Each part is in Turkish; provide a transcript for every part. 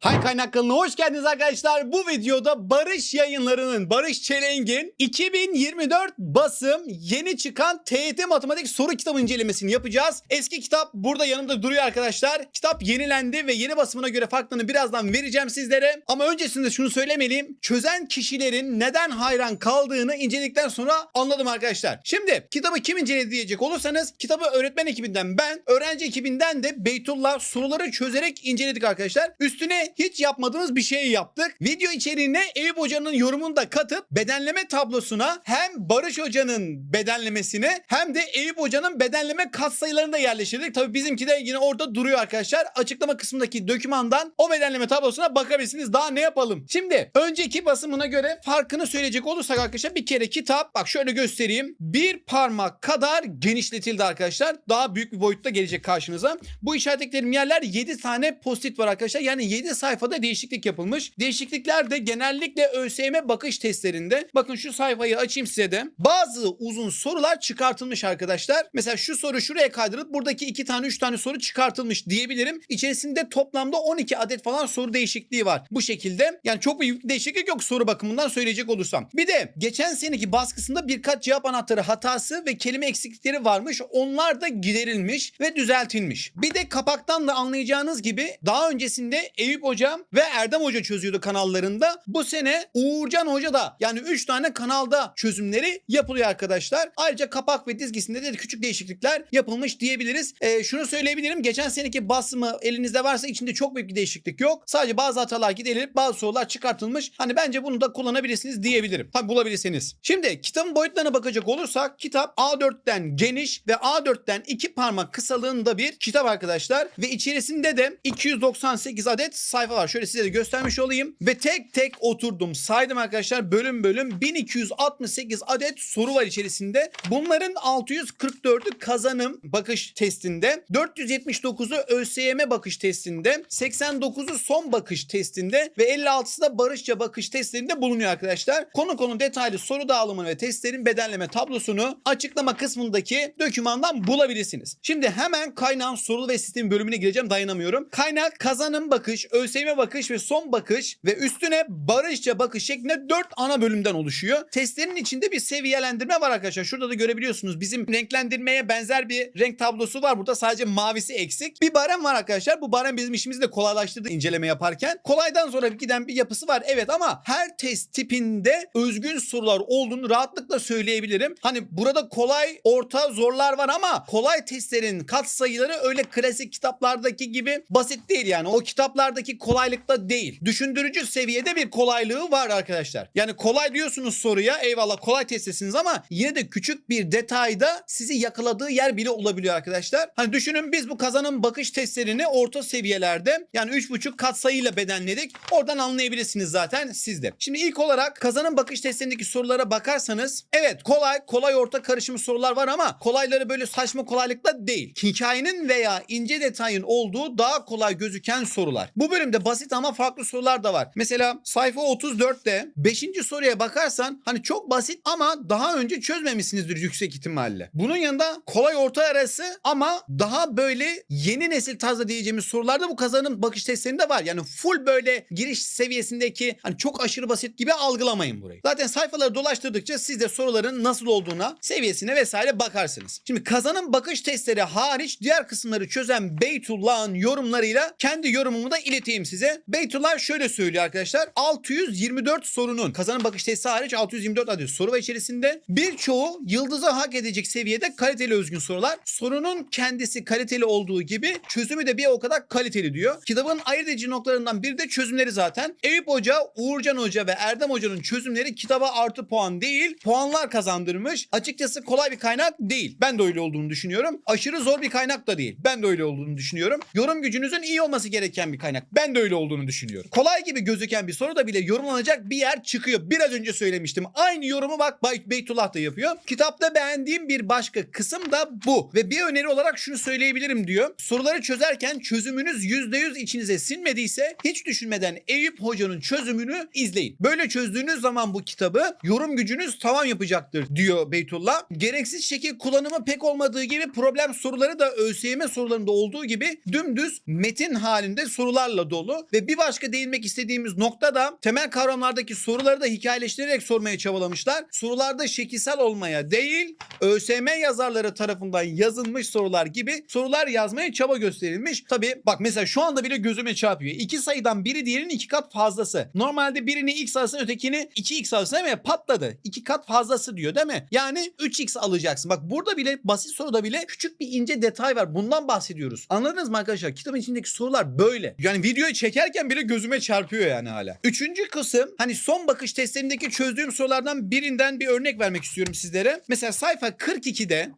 Hay Kaynak kanalına hoş geldiniz arkadaşlar. Bu videoda Barış Yayınları'nın, Barış Çelenk'in 2024 basım yeni çıkan TYT Matematik soru kitabı incelemesini yapacağız. Eski kitap burada yanımda duruyor arkadaşlar. Kitap yenilendi ve yeni basımına göre farklarını birazdan vereceğim sizlere. Ama öncesinde şunu söylemeliyim. Çözen kişilerin neden hayran kaldığını inceledikten sonra anladım arkadaşlar. Şimdi kitabı kim inceledi diyecek olursanız kitabı öğretmen ekibinden ben, öğrenci ekibinden de Beytullah soruları çözerek inceledik arkadaşlar. Üstüne hiç yapmadığımız bir şey yaptık. Video içeriğine Eyüp Hoca'nın yorumunu da katıp bedenleme tablosuna hem Barış Hoca'nın bedenlemesini hem de Eyüp Hoca'nın bedenleme katsayılarını da yerleştirdik. Tabii bizimki de yine orada duruyor arkadaşlar. Açıklama kısmındaki dokümandan o bedenleme tablosuna bakabilirsiniz. Daha ne yapalım? Şimdi önceki basımına göre farkını söyleyecek olursak arkadaşlar bir kere kitap bak şöyle göstereyim. Bir parmak kadar genişletildi arkadaşlar. Daha büyük bir boyutta gelecek karşınıza. Bu işaretlediklerim yerler 7 tane post-it var arkadaşlar. Yani 7 sayfada değişiklik yapılmış. Değişiklikler de genellikle ÖSYM bakış testlerinde. Bakın şu sayfayı açayım size de. Bazı uzun sorular çıkartılmış arkadaşlar. Mesela şu soru şuraya kaydırılıp buradaki 2 tane 3 tane soru çıkartılmış diyebilirim. İçerisinde toplamda 12 adet falan soru değişikliği var. Bu şekilde. Yani çok büyük değişiklik yok soru bakımından söyleyecek olursam. Bir de geçen seneki baskısında birkaç cevap anahtarı hatası ve kelime eksiklikleri varmış. Onlar da giderilmiş ve düzeltilmiş. Bir de kapaktan da anlayacağınız gibi daha öncesinde Eyüp Hoca ve Erdem Hoca çözüyordu kanallarında. Bu sene Uğurcan Hoca da yani 3 tane kanalda çözümleri yapılıyor arkadaşlar. Ayrıca kapak ve dizgisinde de küçük değişiklikler yapılmış diyebiliriz. Ee, şunu söyleyebilirim. Geçen seneki basımı elinizde varsa içinde çok büyük bir değişiklik yok. Sadece bazı hatalar giderilip bazı sorular çıkartılmış. Hani bence bunu da kullanabilirsiniz diyebilirim. Tabi bulabilirseniz. Şimdi kitabın boyutlarına bakacak olursak kitap A4'ten geniş ve A4'ten iki parmak kısalığında bir kitap arkadaşlar. Ve içerisinde de 298 adet sayfa var. Şöyle size de göstermiş olayım. Ve tek tek oturdum saydım arkadaşlar bölüm bölüm 1268 adet soru var içerisinde. Bunların 644'ü kazanım bakış testinde, 479'u ÖSYM bakış testinde, 89'u son bakış testinde ve 56'sı da barışça bakış testlerinde bulunuyor arkadaşlar. Konu konu detaylı soru dağılımını ve testlerin bedenleme tablosunu açıklama kısmındaki dokümandan bulabilirsiniz. Şimdi hemen kaynağın sorulu ve sistemi bölümüne gireceğim dayanamıyorum. Kaynak kazanım bakış, ÖSYM bakış ve son bakış ve üstüne barışça bakış şeklinde 4 ana bölümden oluşuyor. Testlerin içinde bir seviyelendirme var arkadaşlar. Şurada da görebiliyorsunuz. Bizim renklendirmeye benzer bir renk tablosu var. Burada sadece mavisi eksik. Bir barem var arkadaşlar. Bu barem bizim işimizi de kolaylaştırdı inceleme yaparken. Kolaydan sonra giden bir yapısı var. Evet ama her test tipinde özgün sorular olduğunu rahatlıkla söyleyebilirim. Hani burada kolay, orta, zorlar var ama kolay testlerin katsayıları öyle klasik kitaplardaki gibi basit değil yani. O kitaplardaki kolaylıkta değil. Düşündürücü seviyede bir kolaylığı var arkadaşlar. Yani kolay diyorsunuz soruya eyvallah kolay testtesiniz ama yine de küçük bir detayda sizi yakaladığı yer bile olabiliyor arkadaşlar. Hani düşünün biz bu kazanım bakış testlerini orta seviyelerde yani 3.5 katsayıyla bedenledik. Oradan anlayabilirsiniz zaten siz de. Şimdi ilk olarak kazanım bakış testlerindeki sorulara bakarsanız evet kolay kolay orta karışımı sorular var ama kolayları böyle saçma kolaylıkla değil. Hikayenin veya ince detayın olduğu daha kolay gözüken sorular. Bu bölümde basit ama farklı sorular da var. Mesela sayfa 34'te 5. soruya bakarsan hani çok basit ama daha önce çözmemişsinizdir yüksek ihtimalle. Bunun yanında kolay orta arası ama daha böyle yeni nesil tarzda diyeceğimiz sorular da bu kazanım bakış testlerinde var. Yani full böyle giriş seviyesindeki hani çok aşırı basit gibi algılamayın burayı. Zaten sayfaları dolaştırdıkça siz de soruların nasıl olduğuna, seviyesine vesaire bakarsınız. Şimdi kazanım bakış testleri hariç diğer kısımları çözen Beytullah'ın yorumlarıyla kendi yorumumu da ileteyim size. Beytullah şöyle söylüyor arkadaşlar. 624 sorunun kazanım bakış testi hariç 624 adet soru var içerisinde. Birçoğu yıldıza hak edecek seviyede kaliteli özgün sorular. Sorunun kendisi kaliteli olduğu gibi çözümü de bir o kadar kaliteli diyor. Kitabın ayırt edici noktalarından biri de çözümleri zaten. Eyüp Hoca, Uğurcan Hoca ve Erdem Hoca'nın çözümleri kitaba artı puan değil, puanlar kazandırmış. Açıkçası kolay bir kaynak değil. Ben de öyle olduğunu düşünüyorum. Aşırı zor bir kaynak da değil. Ben de öyle olduğunu düşünüyorum. Yorum gücünüzün iyi olması gereken bir kaynak. Ben de öyle olduğunu düşünüyorum. Kolay gibi gözüken bir soru da bile yorumlanacak bir yer çıkıyor. Biraz önce söylemiştim. Aynı yorumu bak Bay Beytullah da yapıyor. Kitapta beğendiğim bir başka kısım da bu. Ve bir öneri olarak şunu söyleyebilirim diyor. Soruları çözerken çözümünüz %100 içinize sinmediyse hiç düşünmeden Eyüp Hoca'nın çözümünü izleyin. Böyle çözdüğünüz zaman bu kitabı yorum gücünüz tavan yapacaktır diyor Beytullah. Gereksiz şekil kullanımı pek olmadığı gibi problem soruları da ÖSYM sorularında olduğu gibi dümdüz metin halinde sorularla dolu ve bir başka değinmek istediğimiz nokta da temel kavramlardaki soruları da hikayeleştirerek sormaya çabalamışlar. Sorularda şekilsel olmaya değil ÖSYM yazarları tarafından yazılmış sorular gibi sorular yazmaya çaba gösterilmiş. Tabi bak mesela şu anda bile gözüme çarpıyor. İki sayıdan biri diğerinin iki kat fazlası. Normalde birini x alsın ötekini 2x alsın değil mi? Patladı. İki kat fazlası diyor değil mi? Yani 3x alacaksın. Bak burada bile basit soruda bile küçük bir ince detay var. Bundan bahsediyoruz. Anladınız mı arkadaşlar? Kitabın içindeki sorular böyle. Yani videoyu çekerken bile gözüme çarpıyor yani hala. Üçüncü kısım hani son bakış testlerindeki çözdüğüm sorulardan birinden bir örnek vermek istiyorum sizlere. Mesela sayfa 42'de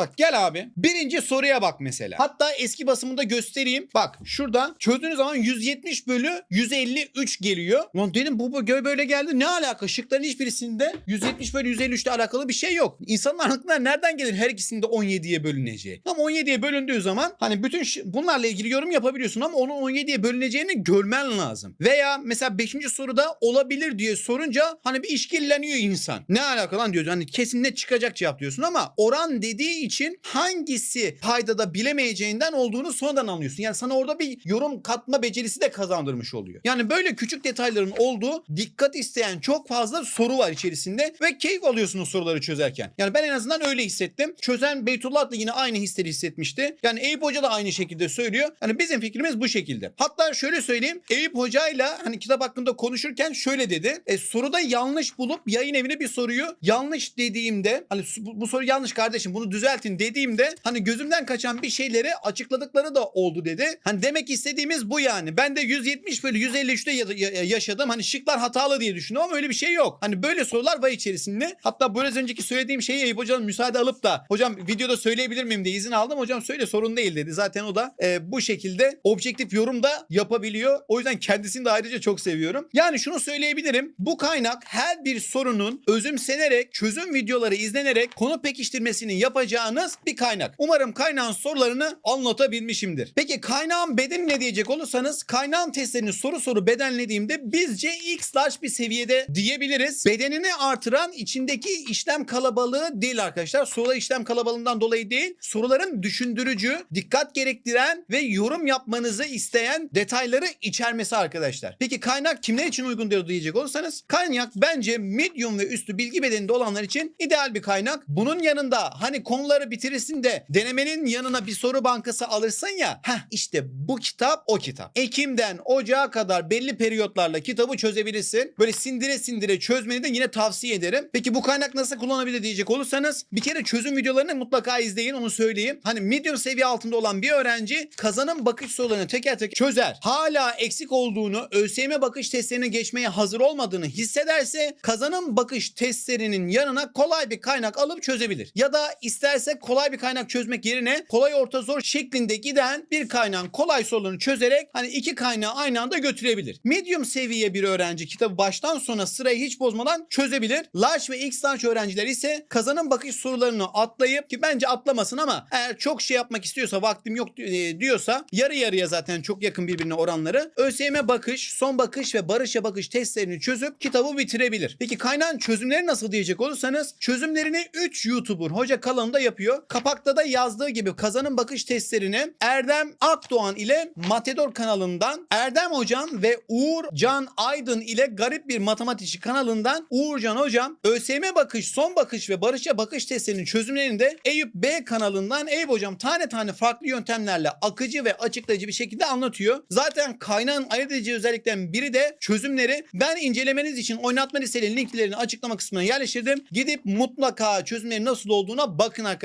Bak gel abi. Birinci soruya bak mesela. Hatta eski basımında göstereyim. Bak şurada çözdüğünüz zaman 170 bölü 153 geliyor. Lan dedim bu böyle geldi. Ne alaka? Şıkların hiçbirisinde 170 bölü 153 ile alakalı bir şey yok. İnsanın aklına nereden gelir her ikisinde 17'ye bölüneceği? Ama 17'ye bölündüğü zaman hani bütün bunlarla ilgili yorum yapabiliyorsun ama onun 17'ye bölüneceğini görmen lazım. Veya mesela 5. soruda olabilir diye sorunca hani bir işkilleniyor insan. Ne alaka lan diyorsun. Hani kesin ne çıkacak cevap diyorsun ama oran dediği için hangisi paydada bilemeyeceğinden olduğunu sonradan anlıyorsun. Yani sana orada bir yorum katma becerisi de kazandırmış oluyor. Yani böyle küçük detayların olduğu dikkat isteyen çok fazla soru var içerisinde ve keyif alıyorsun o soruları çözerken. Yani ben en azından öyle hissettim. Çözen Beytullah da yine aynı hisleri hissetmişti. Yani Eyüp Hoca da aynı şekilde söylüyor. Hani bizim fikrimiz bu şekilde. Hatta şöyle söyleyeyim. Eyüp Hoca'yla hani kitap hakkında konuşurken şöyle dedi. E, soruda yanlış bulup yayın evine bir soruyu yanlış dediğimde hani bu, soru yanlış kardeşim bunu düzeltin dediğimde hani gözümden kaçan bir şeyleri açıkladıkları da oldu dedi. Hani demek istediğimiz bu yani. Ben de 170 bölü 153'te ya- ya- yaşadım. Hani şıklar hatalı diye düşündüm ama öyle bir şey yok. Hani böyle sorular var içerisinde. Hatta biraz önceki söylediğim şeyi Eyüp Hoca'nın müsaade alıp da hocam videoda söyleyebilir miyim diye izin aldım. Hocam söyle sorun değil dedi. Zaten o da e, bu şekilde objektif yorum da yapabiliyor. O yüzden kendisini de ayrıca çok seviyorum. Yani şunu söyleyebilirim. Bu kaynak her bir sorunun özümsenerek, çözüm videoları izlenerek konu pekiştirmesini yapacağınız bir kaynak. Umarım kaynağın sorularını anlatabilmişimdir. Peki kaynağın bedeni ne diyecek olursanız kaynağın testlerini soru soru bedenlediğimde bizce X large bir seviyede diyebiliriz. Bedenini artıran içindeki işlem kalabalığı değil arkadaşlar. Sorular işlem kalabalığından dolayı değil. Soruların düşündürücü, dikkat gerektiren ve yorum yapmanızı isteyen detayları içermesi arkadaşlar. Peki kaynak kimler için uygundur diyecek olursanız kaynak bence medium ve üstü bilgi bedeninde olanlar için ideal bir kaynak. Bunun yanında hani konuları bitirirsin de denemenin yanına bir soru bankası alırsın ya. Heh işte bu kitap o kitap. Ekim'den Ocağa kadar belli periyotlarla kitabı çözebilirsin. Böyle sindire sindire çözmeni de yine tavsiye ederim. Peki bu kaynak nasıl kullanabilir diyecek olursanız bir kere çözüm videolarını mutlaka izleyin onu söyleyeyim. Hani medium seviye altında olan bir öğrenci kazanım bakış sorularını teker teker çözer. Hala eksik olduğunu, ÖSYM bakış testlerine geçmeye hazır olmadığını hissederse kazanım bakış testlerinin yanına kolay bir kaynak alıp çözebilir. Ya da isterse kolay bir kaynak çözmek yerine kolay orta zor şeklinde giden bir kaynağın kolay sorularını çözerek hani iki kaynağı aynı anda götürebilir. Medium seviye bir öğrenci kitabı baştan sona sırayı hiç bozmadan çözebilir. Large ve X large öğrenciler ise kazanım bakış sorularını atlayıp ki bence atlamasın ama eğer çok şey yapmak istiyorsa vaktim yok e, diyorsa yarı yarıya zaten çok yakın birbirine oranları ÖSYM bakış, son bakış ve barışça bakış testlerini çözüp kitabı bitirebilir. Peki kaynağın çözümleri nasıl diyecek olursanız çözümlerini 3 YouTuber hoca kanalında yapıyor. Kapakta da yazdığı gibi kazanım bakış testlerini Erdem Akdoğan ile Matador kanalından Erdem hocam ve Uğur Can Aydın ile garip bir matematikçi kanalından Uğurcan hocam ÖSYM bakış, son bakış ve barışça bakış testlerinin çözümlerini de Eyüp B kanalından Eyüp hocam tane tane farklı yöntemlerle akıcı ve açıklayıcı bir şekilde anlatıyor. Zaten kaynağın ayırt edici özellikten biri de çözümleri. Ben incelemeniz için oynatma listelerinin linklerini açıklama kısmına yerleştirdim. Gidip mutlaka çözümlerin nasıl olduğuna bakın arkadaşlar.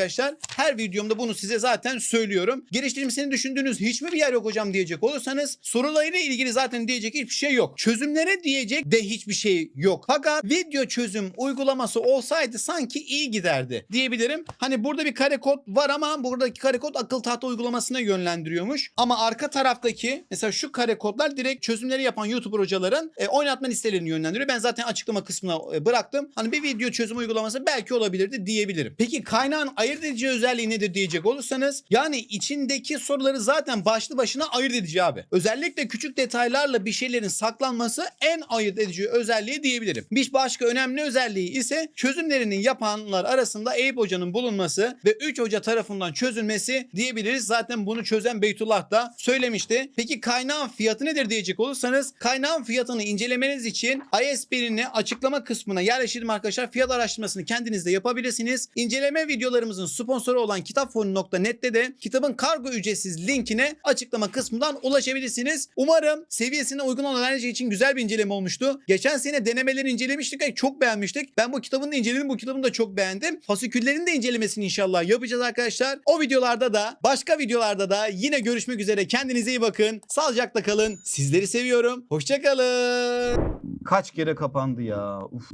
Her videomda bunu size zaten söylüyorum. Geliştirmesini düşündüğünüz hiç mi bir yer yok hocam diyecek olursanız sorularıyla ilgili zaten diyecek hiçbir şey yok. Çözümlere diyecek de hiçbir şey yok. Fakat video çözüm uygulaması olsaydı sanki iyi giderdi diyebilirim. Hani burada bir kare kod var ama buradaki kare kod akıl tahta uygulamasına yönlendiriyormuş. Ama arka taraftaki mesela şu kare kodlar direkt çözümleri yapan YouTuber hocaların e, oynatma listelerini yönlendiriyor. Ben zaten açıklama kısmına e, bıraktım. Hani bir video çözüm uygulaması belki olabilirdi diyebilirim. Peki kaynağın ayırt edici özelliği nedir diyecek olursanız yani içindeki soruları zaten başlı başına ayırt edici abi. Özellikle küçük detaylarla bir şeylerin saklanması en ayırt edici özelliği diyebilirim. Bir başka önemli özelliği ise çözümlerini yapanlar arasında Eyüp Hoca'nın bulunması ve 3 hoca tarafından çözülmesi diyebiliriz. Zaten bunu çözen Beytullah da söylemişti. Peki kaynağın fiyatı nedir diyecek olursanız kaynağın fiyatını incelemeniz için ISB'ni açıklama kısmına yerleştirdim arkadaşlar. Fiyat araştırmasını kendiniz de yapabilirsiniz. İnceleme videolarımızın sponsoru olan kitapfonu.net'te de kitabın kargo ücretsiz linkine açıklama kısmından ulaşabilirsiniz. Umarım seviyesine uygun olan öğrenci için güzel bir inceleme olmuştu. Geçen sene denemeleri incelemiştik ve çok beğenmiştik. Ben bu kitabını da inceledim. Bu kitabını da çok beğendim. Fasiküllerin de incelemesini inşallah yapacağız arkadaşlar. O videolarda da başka videolarda da yine görüşmek üzere. Kendinize iyi bakın. Sağlıcakla kalın. Sizleri seviyorum. Hoşçakalın. Kaç kere kapandı ya. Uf.